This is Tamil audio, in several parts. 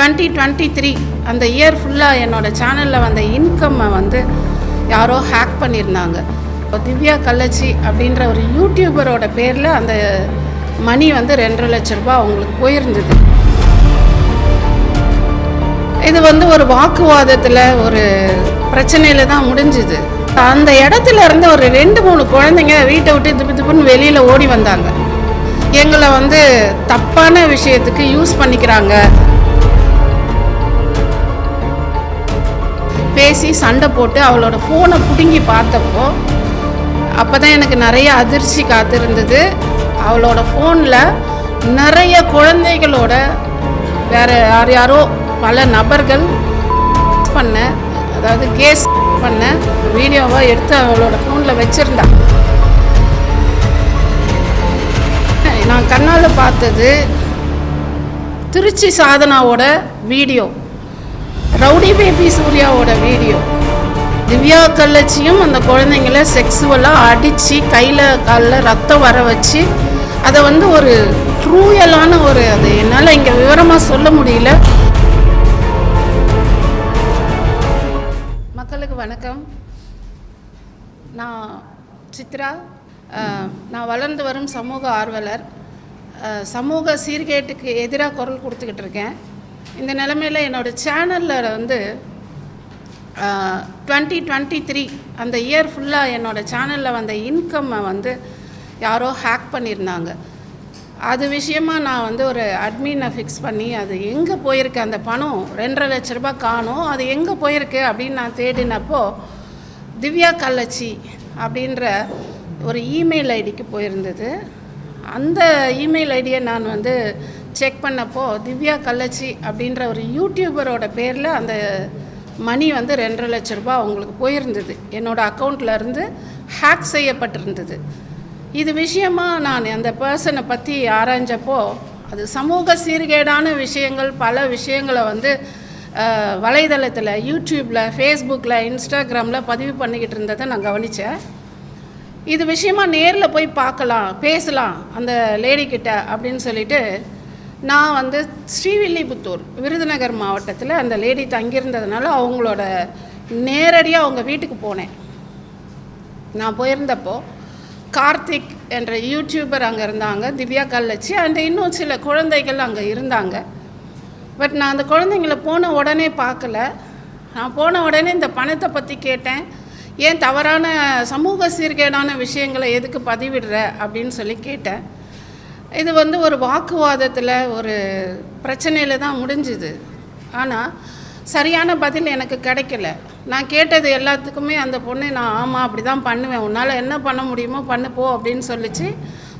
டுவெண்ட்டி டுவெண்ட்டி த்ரீ அந்த இயர் ஃபுல்லாக என்னோடய சேனலில் வந்த இன்கம்மை வந்து யாரோ ஹேக் பண்ணியிருந்தாங்க. திவ்யா கல்லச்சி அப்படின்ற ஒரு யூடியூபரோட பேரில் அந்த மணி வந்து ரெண்டரை லட்ச ரூபாய் அவங்களுக்கு போயிருந்தது. இது வந்து ஒரு வாக்குவாதத்தில் ஒரு பிரச்சனையில் தான் முடிஞ்சுது. அந்த இடத்துல இருந்து ஒரு ரெண்டு மூணு குழந்தைங்க வீட்டை விட்டு திப்பு திப்புன்னு வெளியில் ஓடி வந்தாங்க. எங்களை வந்து தப்பான விஷயத்துக்கு யூஸ் பண்ணிக்கிறாங்க. பேசி சண்டை போட்டு அவளோட ஃபோனை பிடுங்கி பார்த்தப்போ அப்போ தான் எனக்கு நிறைய அதிர்ச்சி காத்திருந்தது. அவளோட ஃபோனில் நிறைய குழந்தைகளோட வேறு யார் யாரோ பல நபர்கள் பண்ண அதாவது கேஸ் பண்ண வீடியோவை எடுத்து அவளோட ஃபோனில் வச்சுருந்தா. நான் கண்ணால் பார்த்தது திருச்சி சாதனாவோட வீடியோ. ரவுடி பேபி சூர்யாவோட வீடியோ. திவ்யா கல்லச்சியும் அந்த குழந்தைங்கள செக்ஸுவலாக அடித்து கையில் காலில் ரத்தம் வர வச்சு அதை வந்து ஒரு ட்ரூயலான ஒரு அது. என்னால் இங்கே விவரமாக சொல்ல முடியல. மக்களுக்கு வணக்கம். நான் சித்ரா. நான் வளர்ந்து வரும் சமூக ஆர்வலர். சமூக சீர்கேட்டுக்கு எதிராக குரல் கொடுத்துக்கிட்டு இருக்கேன். இந்த நிலமையில் என்னோடய சேனலில் வந்து டுவெண்ட்டி டுவெண்ட்டி த்ரீ அந்த இயர் ஃபுல்லாக என்னோடய சேனலில் வந்த இன்கம்மை வந்து யாரோ ஹேக் பண்ணியிருந்தாங்க. அது விஷயமா நான் வந்து ஒரு அட்மினை ஃபிக்ஸ் பண்ணி அது எங்கே போயிருக்கு அந்த பணம்? ரெண்டரை லட்ச ரூபாய் காணும் அது எங்கே போயிருக்கு அப்படின்னு நான் தேடினப்போ திவ்யா கல்லச்சி அப்படின்ற ஒரு இமெயில் ஐடிக்கு போயிருந்தது. அந்த இமெயில் ஐடியை நான் வந்து செக் பண்ணப்போ திவ்யா கள்ளச்சி அப்படின்ற ஒரு யூடியூபரோட பேரில் அந்த மணி வந்து ரெண்டரை லட்ச ரூபா அவங்களுக்கு போயிருந்தது. என்னோடய அக்கௌண்ட்லேருந்து ஹேக் செய்யப்பட்டிருந்தது. இது விஷயமா நான் அந்த பர்சனை பற்றி ஆராய்ஞ்சப்போ அது சமூக சீர்கேடான விஷயங்கள் பல விஷயங்களை வந்து வலைதளத்தில் யூடியூப்பில் ஃபேஸ்புக்கில் இன்ஸ்டாகிராமில் பதிவு பண்ணிக்கிட்டு இருந்ததை நான் கவனித்தேன் இது விஷயமா நேரில் போய் பார்க்கலாம் பேசலாம் அந்த லேடி அப்படின்னு சொல்லிட்டு நான் வந்து ஸ்ரீவில்லிபுத்தூர் விருதுநகர் மாவட்டத்தில் அந்த லேடி தங்கியிருந்ததுனால அவங்களோட நேரடியாக அவங்க வீட்டுக்கு போனேன். நான் போயிருந்தப்போ கார்த்திக் என்ற யூடியூபர் அங்கே இருந்தாங்க திவ்யா கல்லச்சி அண்ட் இன்னும் சில குழந்தைகள் அங்கே இருந்தாங்க. பட் நான் அந்த குழந்தைங்கள போன உடனே பார்க்கல. நான் போன உடனே இந்த பணத்தை பற்றி கேட்டேன். ஏன் தவறான சமூக சீர்கேடான விஷயங்களை எதுக்கு பதிவிடுற அப்படின்னு சொல்லி கேட்டேன். இது வந்து ஒரு வாக்குவாதத்தில் ஒரு பிரச்சனையில் தான் முடிஞ்சுது. ஆனால் சரியான பதில் எனக்கு கிடைக்கல. நான் கேட்டது எல்லாத்துக்குமே அந்த பொண்ணு நான் ஆமாம் அப்படி தான் பண்ணுவேன். உன்னால் என்ன பண்ண முடியுமோ பண்ணு போ அப்படின்னு சொல்லிச்சு.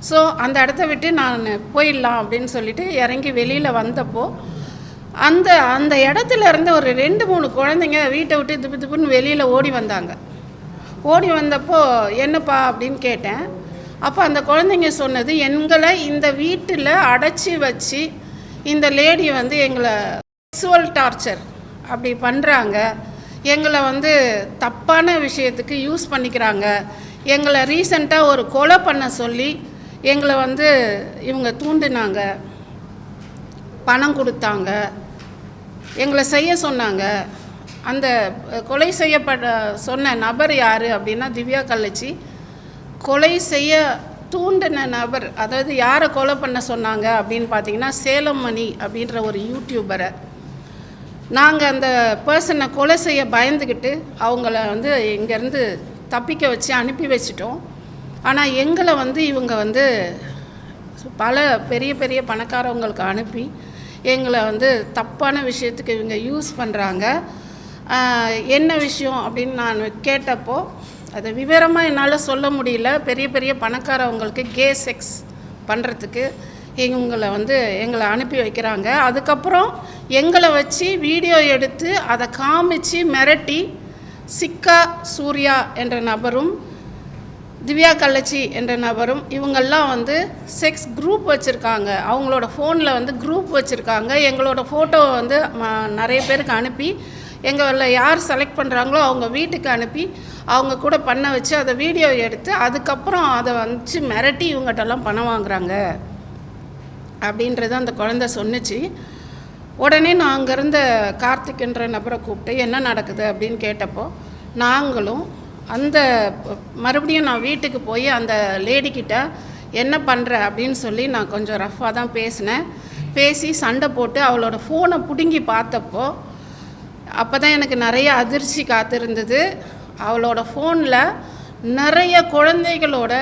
ஸோ அந்த இடத்த விட்டு நான் போயிடலாம் அப்படின்னு சொல்லிட்டு இறங்கி வெளியில் வந்தப்போ அந்த அந்த இடத்துல இருந்து ஒரு ரெண்டு மூணு குழந்தைங்க வீட்டை விட்டு திப்பு திப்புன்னு வெளியில் ஓடி வந்தாங்க. ஓடி வந்தப்போ என்னப்பா அப்படின்னு கேட்டேன். அப்போ அந்த குழந்தைங்க சொன்னது எங்களை இந்த வீட்டில் அடைச்சி வச்சு இந்த லேடி வந்து எங்களை செக்ஸுவல் டார்ச்சர் அப்படி பண்ணுறாங்க எங்களை வந்து தப்பான விஷயத்துக்கு யூஸ் பண்ணிக்கிறாங்க. எங்களை ரீசண்டாக ஒரு கொலை பண்ண சொல்லி எங்களை வந்து இவங்க தூண்டினாங்க. பணம் கொடுத்தாங்க. எங்களை செய்ய சொன்னாங்க. அந்த கொலை செய்யப்பட சொன்ன நபர் யார் அப்படின்னா திவ்யா கள்ளச்சி. கொலை செய்ய தூண்டின நபர் அதாவது யாரை கொலை பண்ண சொன்னாங்க அப்படின்னு பார்த்தீங்கன்னா சேலம் மணி அப்படின்ற ஒரு யூடியூபரை நாங்கள் அந்த பர்சனை கொலை செய்ய பயந்துக்கிட்டு அவங்கள வந்து இங்கேருந்து தப்பிக்க வச்சு அனுப்பி வச்சிட்டோம். ஆனால் எங்களை வந்து இவங்க வந்து பல பெரிய பெரிய பணக்காரவங்களுக்கு அனுப்பி எங்களை வந்து தப்பான விஷயத்துக்கு இவங்க யூஸ் பண்ணுறாங்க என்ன விஷயம் அப்படின்னு நான் கேட்டப்போ அதை விவரமாக என்னால் சொல்ல முடியல. பெரிய பெரிய பணக்காரவங்களுக்கு கே செக்ஸ் பண்ணுறதுக்கு இவங்களை வந்து எங்களை அனுப்பி வைக்கிறாங்க. அதுக்கப்புறம் எங்களை வச்சு வீடியோ எடுத்து அதை காமிச்சு மிரட்டி சிக்கா சூர்யா என்ற நபரும் திவ்யா கள்ளச்சி என்ற நபரும் இவங்கெல்லாம் வந்து செக்ஸ் குரூப் வச்சுருக்காங்க. அவங்களோட ஃபோனில் வந்து குரூப் வச்சுருக்காங்க. எங்களோட ஃபோட்டோவை வந்து ம- நிறைய பேருக்கு அனுப்பி எங்களில் யார் செலக்ட் பண்ணுறாங்களோ அவங்க வீட்டுக்கு அனுப்பி அவங்க கூட பண்ண வச்சு அதை வீடியோ எடுத்து அதுக்கப்புறம் அதை வச்சு மிரட்டி இவங்ககிட்டலாம் பணம் வாங்குறாங்க. அப்படின்றத அந்த குழந்தை சொன்னுச்சு. உடனே நான் அங்கேருந்த கார்த்திக்ன்ற நபரை கூப்பிட்டு என்ன நடக்குது? அப்படின்னு கேட்டப்போ நாங்களும் அந்த மறுபடியும் நான் வீட்டுக்கு போய் அந்த லேடிக்கிட்ட என்ன பண்ணுற அப்படின்னு சொல்லி நான் கொஞ்சம் ரஃப்பாக தான் பேசினேன். பேசி சண்டை போட்டு அவளோட ஃபோனை பிடுங்கி பார்த்தப்போ அப்போ தான் எனக்கு நிறைய அதிர்ச்சி காத்திருந்தது. அவளோட ஃபோனில் நிறைய குழந்தைகளோட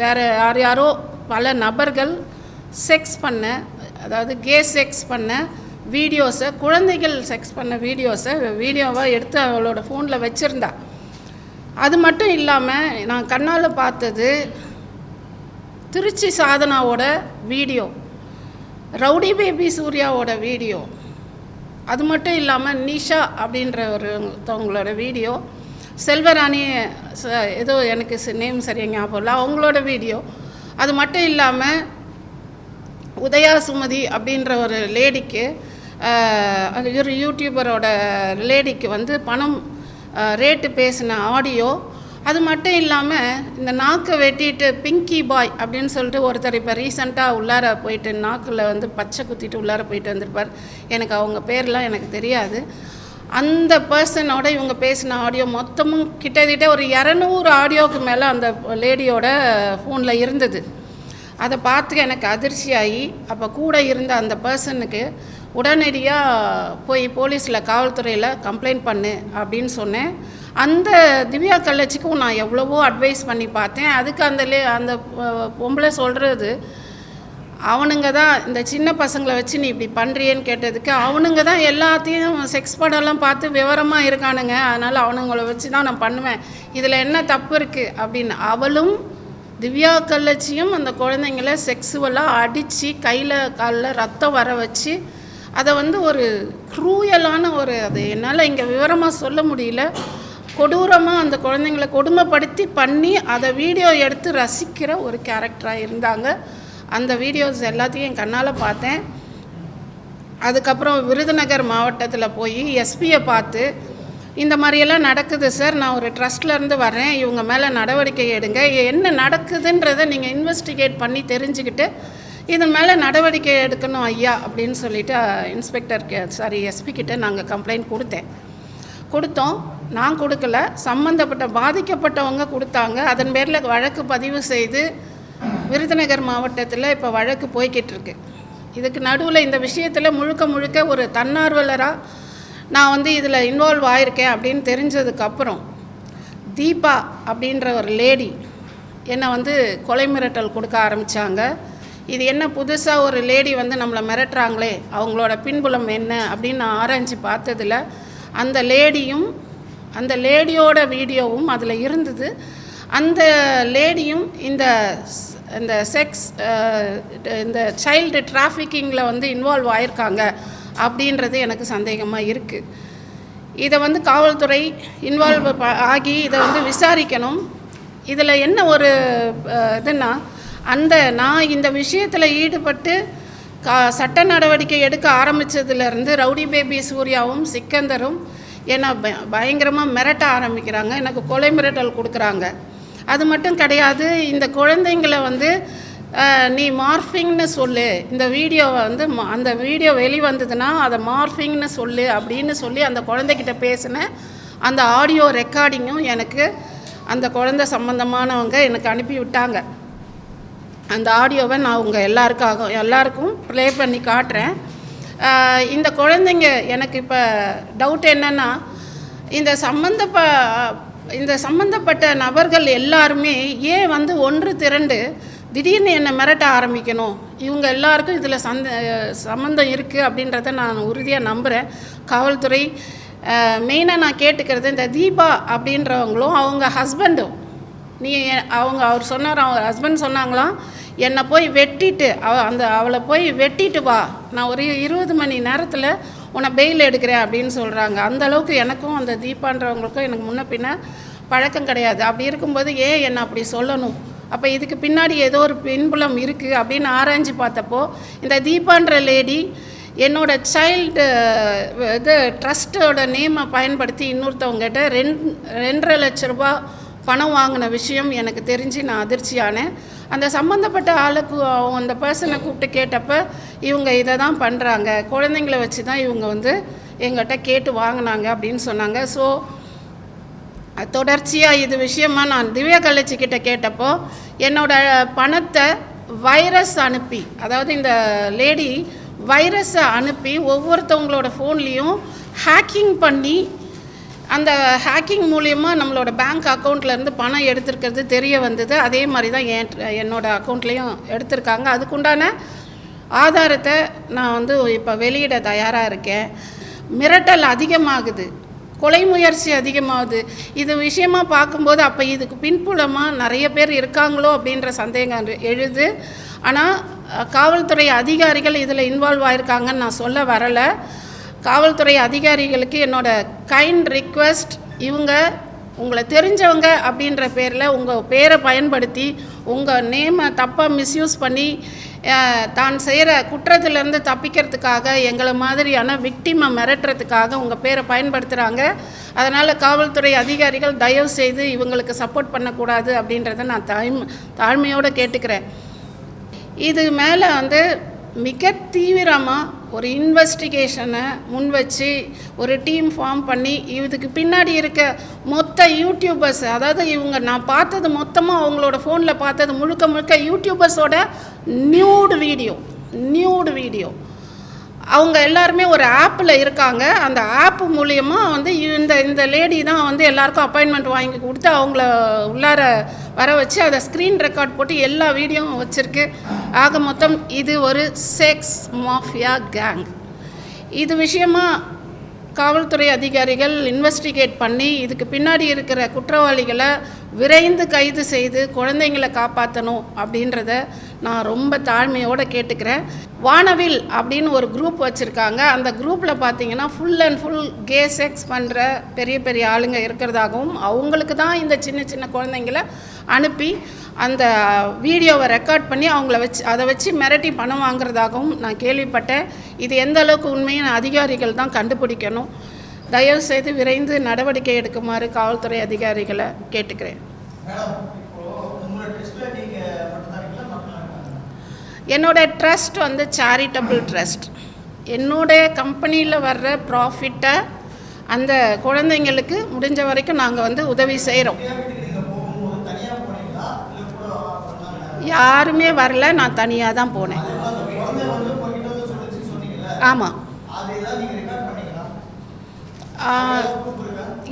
வேறு யார் யாரோ பல நபர்கள் செக்ஸ் பண்ண அதாவது கே செக்ஸ் பண்ண வீடியோஸை குழந்தைகள் செக்ஸ் பண்ண வீடியோஸை வீடியோவாக எடுத்து அவளோட ஃபோனில் வச்சுருந்தா. அது மட்டும் இல்லாமல் நான் கண்ணால் பார்த்தது திருச்சி சாதனாவோட வீடியோ ரவுடி பேபி சூர்யாவோட வீடியோ அது மட்டும் இல்லாமல் நிஷா அப்படின்ற ஒருத்தவங்களோட வீடியோ செல்வராணி ச- ஏதோ எனக்கு நேம் சரியாக ஞாபகம் இல்லை அவங்களோட வீடியோ. அது மட்டும் இல்லாமல் உதயா சுமதி அப்படின்ற ஒரு லேடிக்கு அது ஒரு யூடியூபரோட லேடிக்கு வந்து பணம் ரேட்டு பேசின ஆடியோ அது மட்டும் இல்லாமல் இந்த நாக்கை வெட்டிட்டு பிங்கி பாய் அப்படின்னு சொல்லிட்டு ஒருத்தர் இப்போ ரீசண்டாக உள்ளார போயிட்டு நாக்கில் வந்து பச்சை குத்திட்டு உள்ளார போயிட்டு வந்திருப்பார். எனக்கு அவங்க பேர்லாம் எனக்கு தெரியாது. அந்த பர்சனோட இவங்க பேசின ஆடியோ மொத்தமும் கிட்டத்தட்ட ஒரு இரநூறு ஆடியோவுக்கு மேலே அந்த லேடியோட ஃபோனில் இருந்தது. அதை பார்த்து எனக்கு அதிர்ச்சியாகி அப்போ கூட இருந்த அந்த பர்சனுக்கு உடனடியாக போய் போலீஸில் காவல்துறையில் கம்ப்ளைண்ட் பண்ணு அப்படின்னு சொன்னேன். அந்த திவ்யா கள்ளச்சிக்கும் நான் எவ்வளவோ அட்வைஸ் பண்ணி பார்த்தேன். அதுக்கு அந்த லே அந்த பொம்பளை சொல்கிறது அவனுங்க தான் இந்த சின்ன பசங்களை வச்சு நீ இப்படி பண்ணுறியேன்னு கேட்டதுக்கு அவனுங்க தான் எல்லாத்தையும் செக்ஸ் படம்லாம் பார்த்து விவரமாக இருக்கானுங்க. அதனால் அவனுங்கள வச்சு தான் நான் பண்ணுவேன். இதில் என்ன தப்பு இருக்குது அப்படின்னு அவளும் திவ்யா கள்ளச்சியும் அந்த குழந்தைங்கள செக்ஸுவலாக அடித்து கையில் காலில் ரத்தம் வர வச்சு அதை வந்து ஒரு க்ரூயலான ஒரு அது என்னால் இங்கே விவரமாக சொல்ல முடியல. கொடூரமாக அந்த குழந்தைங்கள கொடுமைப்படுத்தி பண்ணி அதை வீடியோ எடுத்து ரசிக்கிற ஒரு கேரக்டராக இருந்தாங்க. அந்த வீடியோஸ் எல்லாத்தையும் என் கண்ணால் பார்த்தேன். அதுக்கப்புறம் விருதுநகர் மாவட்டத்தில் போய் எஸ்பியை பார்த்து இந்த மாதிரியெல்லாம் நடக்குது சார் நான் ஒரு ட்ரஸ்ட்லேருந்து வரேன் இவங்க மேலே நடவடிக்கை எடுங்க. என்ன நடக்குதுன்றதை நீங்கள் இன்வெஸ்டிகேட் பண்ணி தெரிஞ்சுக்கிட்டு இதன் மேலே நடவடிக்கை எடுக்கணும் ஐயா அப்படின்னு சொல்லிட்டு இன்ஸ்பெக்டர் சாரி எஸ்பி கிட்டே நாங்கள் கம்ப்ளைண்ட் கொடுத்தேன். கொடுத்தோம். நான் கொடுக்கல. சம்மந்தப்பட்ட பாதிக்கப்பட்டவங்க கொடுத்தாங்க. அதன் பேரில் வழக்கு பதிவு செய்து விருதுநகர் மாவட்டத்தில் இப்போ வழக்கு போய்கிட்டுருக்கு இதுக்கு நடுவில் இந்த விஷயத்தில் முழுக்க முழுக்க ஒரு தன்னார்வலராக நான் வந்து இதில் இன்வால்வ் ஆயிருக்கேன் அப்படின்னு தெரிஞ்சதுக்கப்புறம் தீபா அப்படின்ற ஒரு லேடி என்னை வந்து கொலை மிரட்டல் கொடுக்க ஆரம்பித்தாங்க இது என்ன புதுசாக ஒரு லேடி வந்து நம்மளை மிரட்டுறாங்களே அவங்களோட பின்புலம் என்ன அப்படின்னு நான் ஆராய்ஞ்சு பார்த்ததில் அந்த லேடியும் அந்த லேடியோட வீடியோவும் அதில் இருந்தது. அந்த லேடியும் இந்த இந்த செக்ஸ் இந்த சைல்டு டிராஃபிக்கிங்கில் வந்து இன்வால்வ் ஆயிருக்காங்க அப்படின்றது எனக்கு சந்தேகமாக இருக்குது இதை வந்து காவல்துறை இன்வால்வ் ஆகி இதை வந்து விசாரிக்கணும். இதில் என்ன ஒரு இதுன்னா அந்த நான் இந்த விஷயத்தில் ஈடுபட்டு கா சட்ட நடவடிக்கை எடுக்க ஆரம்பித்ததுலேருந்து ரவுடி பேபி சூர்யாவும் சிக்கந்தரும் என்னை ப பயங்கரமாக மிரட்ட ஆரம்பிக்கிறாங்க. எனக்கு கொலை மிரட்டல் கொடுக்குறாங்க. அது மட்டும் கிடையாது இந்த குழந்தைங்களை வந்து நீ மார்ஃபிங்னு சொல்லு. இந்த வீடியோவை வந்து ம- அந்த வீடியோ வெளிவந்ததுன்னா அதை மார்ஃபிங்னு சொல்லு அப்படின்னு சொல்லி அந்த குழந்தைகிட்ட பேசின அந்த ஆடியோ ரெக்கார்டிங்கும் எனக்கு அந்த குழந்தை சம்மந்தமானவங்க எனக்கு அனுப்பி விட்டாங்க அந்த ஆடியோவை நான் உங்கள் எல்லாருக்காக எல்லாருக்கும் ப்ளே பண்ணி காட்டுறேன். இந்த குழந்தைங்க எனக்கு இப்போ டவுட் என்னென்னா இந்த சம்மந்தப்ப இந்த சம்மந்தப்பட்ட நபர்கள் எல்லாருமே ஏன் வந்து ஒன்று திரண்டு திடீர்னு என்னை மிரட்ட ஆரம்பிக்கணும்? இவங்க எல்லாருக்கும் இதில் சந்த சம்மந்தம் இருக்குது அப்படின்றத நான் உறுதியாக நம்புகிறேன் காவல்துறை மெயினாக நான் கேட்டுக்கிறது இந்த தீபா அப்படின்றவங்களும் அவங்க ஹஸ்பண்டும் நீ அவங்க அவர் சொன்னார் அவங்க ஹஸ்பண்ட் சொன்னாங்களாம் என்னை போய் வெட்டிட்டு அவ அந்த அவளை போய் வெட்டிட்டு வா. நான் ஒரு இருபது மணி நேரத்தில் உன்னை பெயில் எடுக்கிறேன் அப்படின்னு சொல்கிறாங்க அந்த அளவுக்கு எனக்கும் அந்த தீபான்றவங்களுக்கும் எனக்கு முன்ன பின்ன பழக்கம் கிடையாது. அப்படி இருக்கும்போது ஏன் என்னை அப்படி சொல்லணும்? அப்போ இதுக்கு பின்னாடி ஏதோ ஒரு பின்புலம் இருக்குது அப்படின்னு ஆராய்ஞ்சு பார்த்தப்போ இந்த தீபான்ற லேடி என்னோட சைல்டு இது ட்ரஸ்ட்டோட நேமை பயன்படுத்தி இன்னொருத்தவங்ககிட்ட ரெண் ரெண்டரை லட்ச ரூபா பணம் வாங்கின விஷயம் எனக்கு தெரிஞ்சு நான் அதிர்ச்சியானேன். அந்த சம்மந்தப்பட்ட ஆளுக்கு அந்த பர்சனை கூப்பிட்டு கேட்டப்ப இவங்க இதை தான் பண்ணுறாங்க குழந்தைங்கள வச்சு தான் இவங்க வந்து எங்கிட்ட கேட்டு வாங்கினாங்க அப்படின்னு சொன்னாங்க. ஸோ தொடர்ச்சியாக இது விஷயமா நான் திவ்யா கலைச்சிக்கிட்ட கிட்ட கேட்டப்போ என்னோட பணத்தை வைரஸ் அனுப்பி அதாவது இந்த லேடி வைரஸை அனுப்பி ஒவ்வொருத்தவங்களோட ஃபோன்லேயும் ஹேக்கிங் பண்ணி அந்த ஹேக்கிங் மூலியமாக நம்மளோட பேங்க் அக்கௌண்ட்லேருந்து பணம் எடுத்திருக்கிறது தெரிய வந்தது. அதே மாதிரி தான் என் என்னோட அக்கௌண்ட்லேயும் எடுத்திருக்காங்க. அதுக்குண்டான ஆதாரத்தை நான் வந்து இப்போ வெளியிட தயாராக இருக்கேன். மிரட்டல் அதிகமாகுது. கொலை முயற்சி அதிகமாகுது. இது விஷயமா பார்க்கும்போது அப்போ இதுக்கு பின்புலமாக நிறைய பேர் இருக்காங்களோ அப்படின்ற சந்தேகம் எழுது. ஆனால் காவல்துறை அதிகாரிகள் இதில் இன்வால்வ் ஆயிருக்காங்கன்னு நான் சொல்ல வரலை. காவல்துறை அதிகாரிகளுக்கு என்னோட கைண்ட் ரிக்வெஸ்ட் இவங்க உங்களை தெரிஞ்சவங்க அப்படின்ற பேரில் உங்கள் பேரை பயன்படுத்தி உங்கள் நேமை தப்பாக மிஸ்யூஸ் பண்ணி தான் செய்கிற குற்றத்திலேருந்து தப்பிக்கிறதுக்காக எங்களை மாதிரியான விக்டிமை மிரட்டுறதுக்காக உங்கள் பேரை பயன்படுத்துகிறாங்க அதனால் காவல்துறை அதிகாரிகள் தயவு செய்து இவங்களுக்கு சப்போர்ட் பண்ணக்கூடாது அப்படின்றத நான் தாய் தாழ்மையோடு கேட்டுக்கிறேன். இது மேலே வந்து மிக தீவிரமாக ஒரு இன்வெஸ்டிகேஷனை முன் வச்சு ஒரு டீம் ஃபார்ம் பண்ணி இதுக்கு பின்னாடி இருக்க மொத்த யூடியூபர்ஸ் அதாவது இவங்க நான் பார்த்தது மொத்தமாக அவங்களோட ஃபோனில் பார்த்தது முழுக்க முழுக்க யூடியூபர்ஸோட நியூடு வீடியோ நியூடு வீடியோ அவங்க எல்லாருமே ஒரு ஆப்பில் இருக்காங்க. அந்த ஆப் மூலயமா வந்து இந்த இந்த லேடி தான் வந்து எல்லாருக்கும் அப்பாயின்மெண்ட் வாங்கி கொடுத்து அவங்கள உள்ளார வர வச்சு அதை ஸ்க்ரீன் ரெக்கார்ட் போட்டு எல்லா வீடியோவும் வச்சுருக்கு. ஆக மொத்தம் இது ஒரு செக்ஸ் மாஃபியா கேங் இது விஷயமா காவல்துறை அதிகாரிகள் இன்வெஸ்டிகேட் பண்ணி இதுக்கு பின்னாடி இருக்கிற குற்றவாளிகளை விரைந்து கைது செய்து குழந்தைங்களை காப்பாற்றணும் அப்படின்றத நான் ரொம்ப தாழ்மையோடு கேட்டுக்கிறேன். வானவில் அப்படின்னு ஒரு குரூப் வச்சுருக்காங்க. அந்த குரூப்பில் பார்த்தீங்கன்னா full and full gay sex பண்ணுற பெரிய பெரிய ஆளுங்க இருக்கிறதாகவும் அவங்களுக்கு தான் இந்த சின்ன சின்ன குழந்தைங்கள அனுப்பி அந்த வீடியோவை ரெக்கார்ட் பண்ணி அவங்கள வச்சு அதை வச்சு மிரட்டி பணம் வாங்குறதாகவும் நான் கேள்விப்பட்டேன். இது எந்த அளவுக்கு உண்மையான அதிகாரிகள் தான் கண்டுபிடிக்கணும். தயவுசெய்து விரைந்து நடவடிக்கை எடுக்குமாறு காவல்துறை அதிகாரிகளை கேட்டுக்கிறேன் மேடம் இப்போ உங்களோட டெஸ்ட்ல நீங்க மட்டும்தான் இருக்கீங்களா மக்கள் இருக்காங்க என்னோட ட்ரஸ்ட் வந்து சேரிட்டபிள் ட்ரஸ்ட் என்னுடைய கம்பெனியில் வர்ற ப்ராஃபிட்டை அந்த குழந்தைங்களுக்கு முடிஞ்ச வரைக்கும் நாங்கள் வந்து உதவி செய்கிறோம் யாருமே வரல நான் தனியாக தான் போனேன். ஆமாம்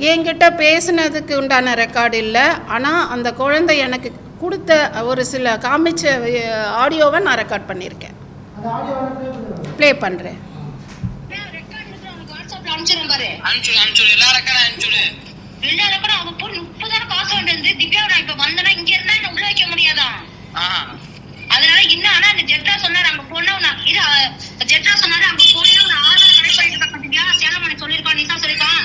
என்கிட்ட பேசினதுக்கு உண்டான ரெக்கார்டு இல்லை. ஆனால் அந்த குழந்தை எனக்கு கொடுத்த ஒரு சில காமிச்ச ஆடியோவை நான் ரெக்கார்ட் பண்ணியிருக்கேன். ப்ளே பண்ணுறேன். அதனால இன்னும் ஆனா அந்த ஜெட்ரா சொன்னாரு அங்க போனா நான் இது ஜெட்ரா சொன்னாரு அங்க போய் ஒரு ஆதார் கனெக்ட் பண்ணிட்டு இருக்க திவ்யா சேலமணி சொல்லிருக்கான் நிசா சொல்லிருக்கான்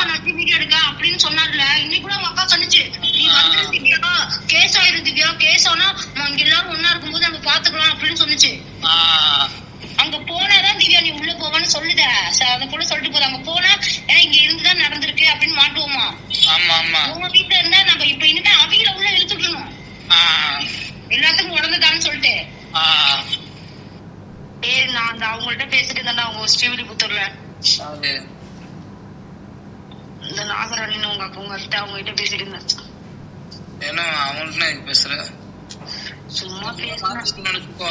ஒன்னு வச்சு வீடியோ எடுக்க அப்படின்னு சொன்னார்ல. இன்னைக்கு கூட உங்க அக்கா சொன்னுச்சு. நீ வந்துரு திவ்யா. கேஸ் ஆயிரு திவ்யா. கேஸ் ஆனா நம்ம எல்லாரும் ஒன்னா இருக்கும்போது நம்ம பாத்துக்கலாம் அப்படின்னு சொன்னுச்சு. அங்க போனாதான் திவ்யா நீ உள்ள போவான்னு சொல்லுத. அந்த பொண்ணு சொல்லிட்டு போகுது. அங்க போனா ஏன்னா இங்க இருந்துதான் நடந்திருக்கு அப்படின்னு மாட்டுவோமா? ஆமா ஆமா. உங்க வீட்டுல இருந்தா நம்ம இப்ப இனிமே அவங்கள உள்ள இழுத்துக்கணும் ஆ. எல்லாத்துக்கும் உடந்துதான்னு சொல்லிட்டு. நான் அந்த அவங்கள்ட்ட பேசிட்டு இருந்தேன் அவங்க ஸ்ரீவில்லிபுத்தூர்ல. இந்த நாகராணின்னு உங்க அக்கா உங்க கிட்ட அவங்க கிட்ட பேசிட்டு இருந்தேன் ஏன்னா அவங்கள்ட்ட நான் பேசுற சும்மா நினைச்சுக்கோ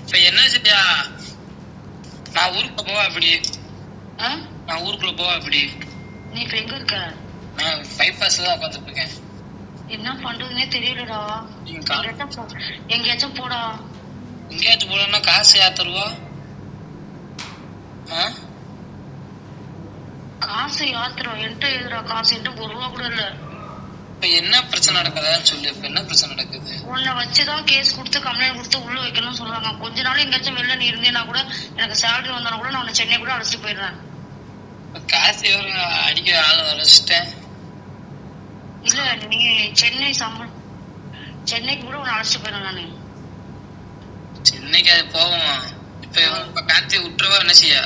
இப்ப என்ன சரியா? நான் ஊருக்கு போவா அப்படி? நான் ஊருக்குள்ள போவா அப்படி? நீ இப்ப எங்க இருக்க? நான் பைபாஸ்ல தான் உட்காந்துட்டு இருக்கேன். என்ன பண்றதுன்னே தெரியலடா. எங்கேயாச்சும் போடா. எங்கேயாச்சும் போலன்னா காசு யார் தருவா? ஆ? காசு யாத்திரம் என்கிட்ட எழுதுறா காசு என்கிட்ட ஒரு ரூபா கூட இல்ல. இப்ப என்ன பிரச்சனை நடக்குதான்னு சொல்லு இப்ப என்ன பிரச்சனை நடக்குது? உன்னை வச்சுதான் கேஸ் கொடுத்து கம்ப்ளைண்ட் கொடுத்து உள்ள வைக்கணும்னு சொல்றாங்க. கொஞ்ச நாள் எங்கேயாச்சும் வெளில நீ இருந்தேன்னா கூட எனக்கு சேலரி வந்தாலும் கூட நான் உன்னை சென்னை கூட அழைச்சிட்டு போயிடுறேன். காசு அடிக்க ஆள் வரைச்சிட்டேன் இல்ல நீ சென்னை சம்பளம் சென்னைக்கு கூட உன்னை அழைச்சிட்டு போயிடுறேன் நானு. சென்னைக்கு அது போவோமா இப்ப கார்த்தியை விட்டுருவா என்ன செய்ய?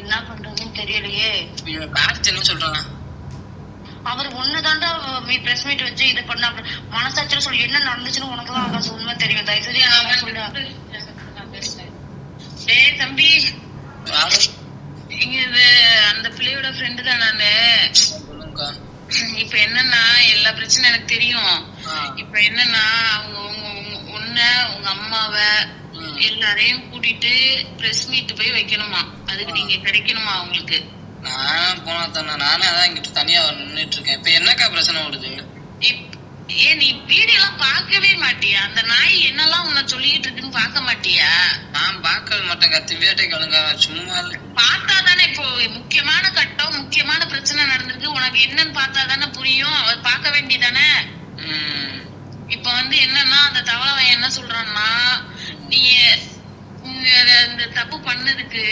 என்ன பண்றதுன்னு தெரியலையே. இவன் என்ன சொல்றான் அவர் ஒண்ணுதாண்டா மீ பிரஸ் மீட் வச்சு இது பண்ண மனசாட்சியில சொல்லி என்ன நடந்துச்சுன்னு உனக்கு தான் ஆகாசம் உண்மை தெரியும். தயவு நான் சொல்லு டேய் தம்பி. இங்க இது அந்த பிள்ளையோட ஃப்ரெண்டு தான் நானு. இப்ப என்னன்னா எல்லா பிரச்சனையும் எனக்கு தெரியும். இப்ப என்னன்னா அவங்க உங்க உன்ன உங்க அம்மாவை. எல்லாரையும் கூட்டிட்டு பிரஸ் மீட் போய் வைக்கணுமா? அதுக்கு நீங்க கிடைக்கணுமா அவங்களுக்கு? நான் போனா தானே நானே அதான் இங்கிட்டு தனியா நின்னுட்டு இருக்கேன் இப்ப என்னக்கா பிரச்சனை ஓடுது ஏன் நீ வீடியோ எல்லாம் பார்க்கவே மாட்டியா? அந்த நாய் என்னெல்லாம் உன்னை சொல்லிட்டு இருக்குன்னு பார்க்க மாட்டியா? நான் பார்க்க மாட்டேங்க திவ்யாட்டை கழுங்க சும்மா. பார்த்தா தானே இப்போ முக்கியமான கட்டம் முக்கியமான பிரச்சனை நடந்திருக்கு. உனக்கு என்னன்னு பார்த்தா தானே புரியும். அவ பார்க்க வேண்டியதானே. இப்ப வந்து என்னன்னா அந்த தவளவன் என்ன சொல்றான்னா நீ இந்த இந்த தப்பு பண்ணதுக்கு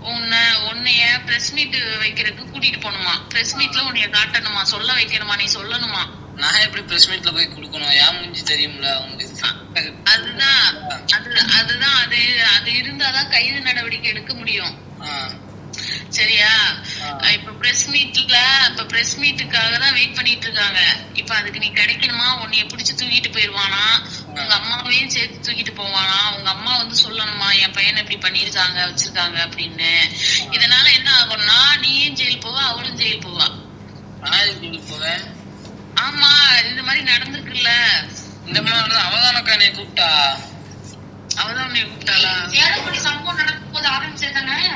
உன்னை உன்னைய பிரஸ் மீட் வைக்கிறதுக்கு கூட்டிட்டு போகணுமா? பிரஸ் மீட்ல உன்னைய காட்டணுமா? சொல்ல வைக்கணுமா? நீ சொல்லணுமா? நான் எப்படி பிரஸ் மீட்ல போய் கொடுக்கணும்? ஏன் மூஞ்சி தெரியும்ல? அவங்களுக்கு அதுதான். அது அதுதான். அது அது இருந்தாதான் கைது நடவடிக்கை எடுக்க முடியும். சரியா. இப்ப பிரஸ் மீட்ல இப்ப பிரஸ் மீட்டுக்காக தான் வெயிட் பண்ணிட்டு இருக்காங்க. இப்ப அதுக்கு நீ கிடைக்கணுமா? உன்னைய புடிச்சு தூக்கிட்டு போயிருவானா? உங்க அம்மாவையும் சேர்த்து தூக்கிட்டு போவானா? உங்க அம்மா வந்து சொல்லணுமா? என் பையனை இப்படி பண்ணிருக்காங்க வச்சிருக்காங்க அப்படின்னு. இதனால என்ன ஆகும்னா நீயும் ஜெயில் போவ அவளும் ஜெயில் போவா. ஆமா இந்த மாதிரி நடந்திருக்குல்ல. இந்த மாதிரி அவதானக்கா என்னை கூப்பிட்டா? அவதான் உன்னை கூப்பிட்டாளா சம்பவம் நடக்கும் போது ஆரம்பிச்சதுதானே ஏ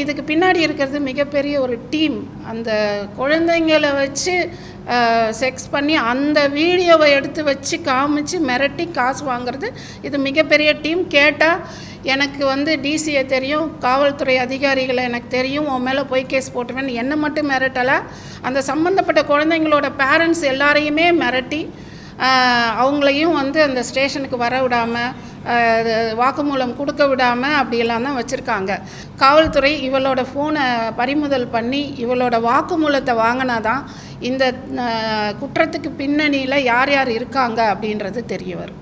இதுக்கு பின்னாடி இருக்கிறது மிகப்பெரிய ஒரு டீம். அந்த குழந்தைங்களை வச்சு செக்ஸ் பண்ணி அந்த வீடியோவை எடுத்து வச்சு காமிச்சு மிரட்டி காசு வாங்குறது இது மிகப்பெரிய டீம். கேட்டால் எனக்கு வந்து டிசியை தெரியும் காவல்துறை அதிகாரிகளை எனக்கு தெரியும் உன் மேலே போய் கேஸ் போட்டுருவேன் என்னை மட்டும் மிரட்டலை. அந்த சம்மந்தப்பட்ட குழந்தைங்களோட பேரண்ட்ஸ் எல்லாரையுமே மிரட்டி அவங்களையும் வந்து அந்த ஸ்டேஷனுக்கு வர விடாமல் வாக்குமூலம் கொடுக்க விடாமல் அப்படியெல்லாம் தான் வச்சுருக்காங்க. காவல்துறை இவளோட ஃபோனை பறிமுதல் பண்ணி இவளோட வாக்குமூலத்தை வாங்கினா தான் இந்த குற்றத்துக்கு பின்னணியில் யார் யார் இருக்காங்க அப்படின்றது தெரிய வரும்.